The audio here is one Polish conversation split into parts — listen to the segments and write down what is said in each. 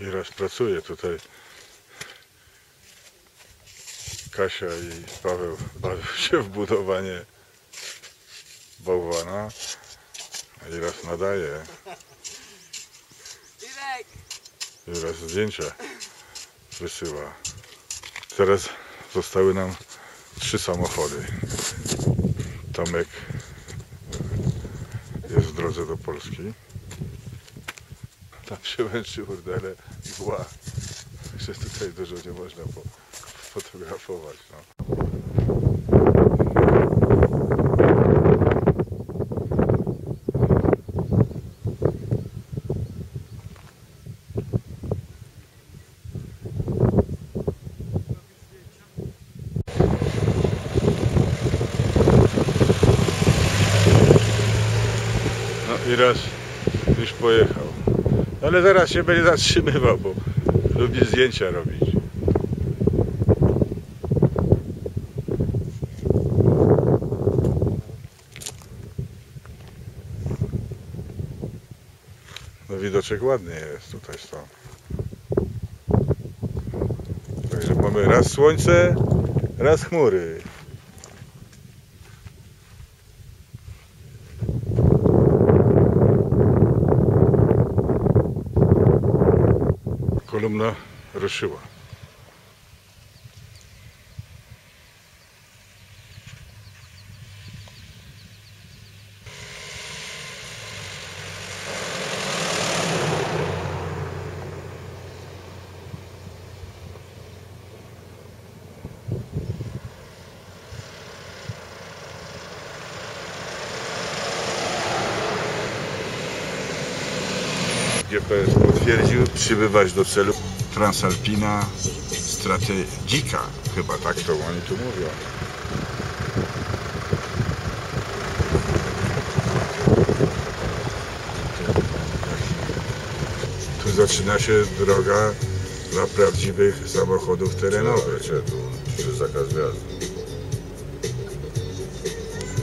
Iraś pracuje tutaj. Kasia i Paweł bawią się w budowanie bałwana. A Iraś nadaje. Irek! Iraś zdjęcia wysyła. Teraz zostały nam trzy samochody. Tomek jest w drodze do Polski. Tam się męczy urdele i bła, że tutaj dużo nie można po, fotografować. No. No i raz już pojechał. Ale zaraz się będzie zatrzymywał, bo lubi zdjęcia robić. No widoczek ładny jest tutaj stąd. Także mamy raz słońce, raz chmury. kolumna Ryszyła. GPS potwierdził przybywać do celu Transalpina Strategika. Chyba tak to oni tu mówią. Tu zaczyna się droga dla prawdziwych samochodów terenowych. Przy zakaz wjazdu.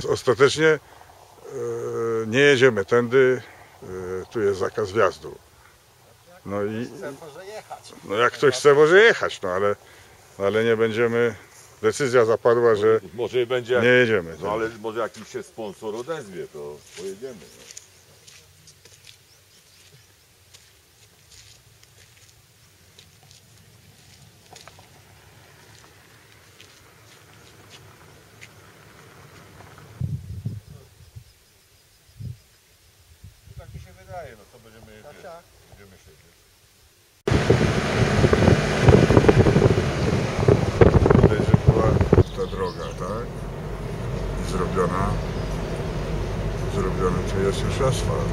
Ostatecznie e, nie jedziemy tędy, tu jest zakaz wjazdu. No i Może jechać. no jak ktoś chce może jechać, no ale, ale nie będziemy, decyzja zapadła, że Może będzie nie jedziemy. no ale może jakiś się sponsor odezwie, to pojedziemy. No. Tak mi się wydaje, no to będziemy jeździć. Tak. Będziemy siedzieć. Widać, że była ta droga, tak? I zrobiona, zrobiony tu jest już asfalt.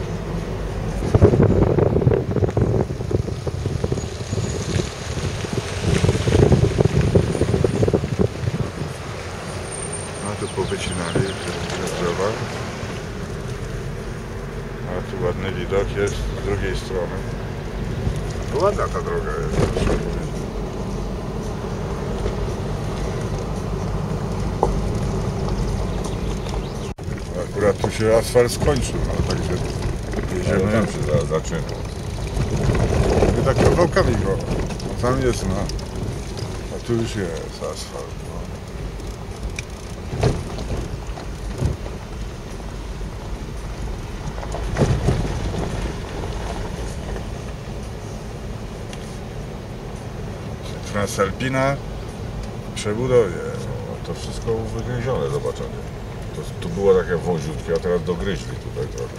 A tu powycinali te drzewa. A tu ładny widok jest z drugiej strony. Ładna ta droga jest. Akurat tu się asfalt skończył, no także Ale jedziemy tam się za, zaczyna. My tak kawałkami go. No, tam jest, no. A tu już jest asfalt. No. Transalpina w przebudowie. To wszystko wygryzione, zobaczenie. To, tu było takie wąziutkie, a teraz dogryźli tutaj trochę.